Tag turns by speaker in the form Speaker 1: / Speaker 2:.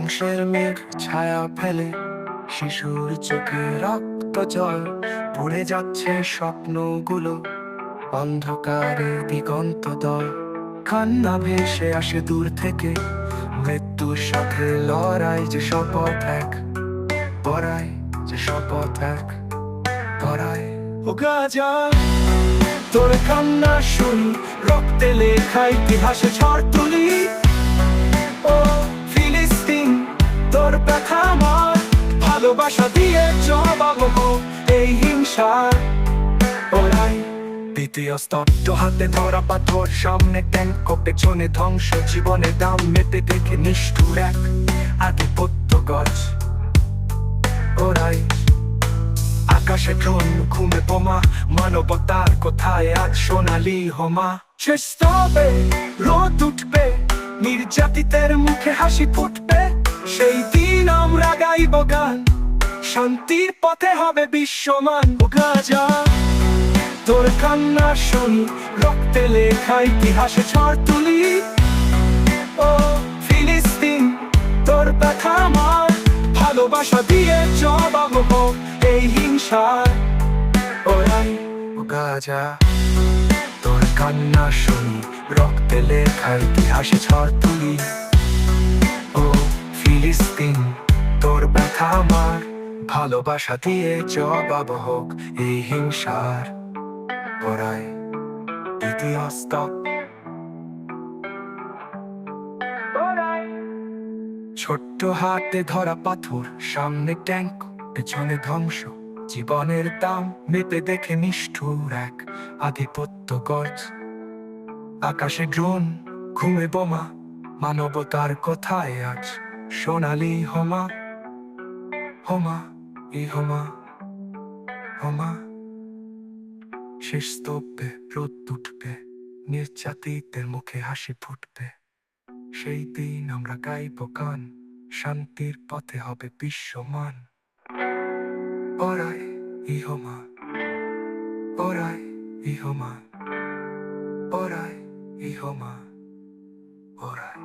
Speaker 1: ধ্বংসের মেঘ, ছায়া ফেলে। শিশুর চোখে রক্ত জল পড়ে যাচ্ছে স্বপ্নগুলো। অন্ধকারে দিগন্ত দল, কান্না ভেসে আসে দূর থেকে। মৃত্যুর সাথে লড়াই যে শপথ এক, পড়াই যে শপথ এক, পড়াই। ও গাজা, তোর কান্না শুনি, রক্তে লেখা ইতিহাসে ঝড় তুলি। ও ভালোবাসা দিয়ে জবাব এই হিংসার ওরাই দ্বিতীয় স্তব্ধ হাতে ধরা পাথর, সামনে ট্যাঙ্ক পেছনে ধ্বংস দাম নিষ্ঠুর এক আধিপত্য ওরাই আকাশে ড্রোন, ঘুমে বোমা, মানবতার কোথায় আজ সোনালি হোমা। শেষ স্তবে রোদ উঠবে, নির্যাতিতের মুখে হাসি ফুটবে, সেই দিন আমরা গাইব গান। শান্তির পথে হবে বিশ্বমান গাজা। তোর কান্না শুনি, রক্তে লেখা ইতিহাসে ঝড় তুলি। ও ফিলিস্তিন, তোর ব্যথা আমার, ভালোবাসা দিয়ে জবাব হোক এই হিংসার। ওরাই গাজা, তোর কান্না শুনি, রক্তে লেখা ইতিহাসে ঝড় তুলি। ও ফিলিস্তিন, তোর ব্যথা আমার ভালোবাসা দিয়ে জবাব হোক এই হিংসার ছোট্ট হাতে ধরা পাথর সামনে ট্যাঙ্ক পেছনে ধ্বংস। জীবনের দাম মেপে দেখে নিষ্ঠুর এক আধিপত্য গজ। আকাশে ড্রোন ঘুমে বোমা মানবতার কথায় আজ সোনালি হোমা হোমা। ই হোমা হোমা। শেষ স্তব্ধে রোদ উঠবে নির্যাতিতের মুখে হাসি ফুটবে। সেই দিন আমরা গাইব গান, শান্তির পথে হবে বিশ্বমান ওরাই ইহমা ওরাই ইহমা ওরাই ইহমা ওরাই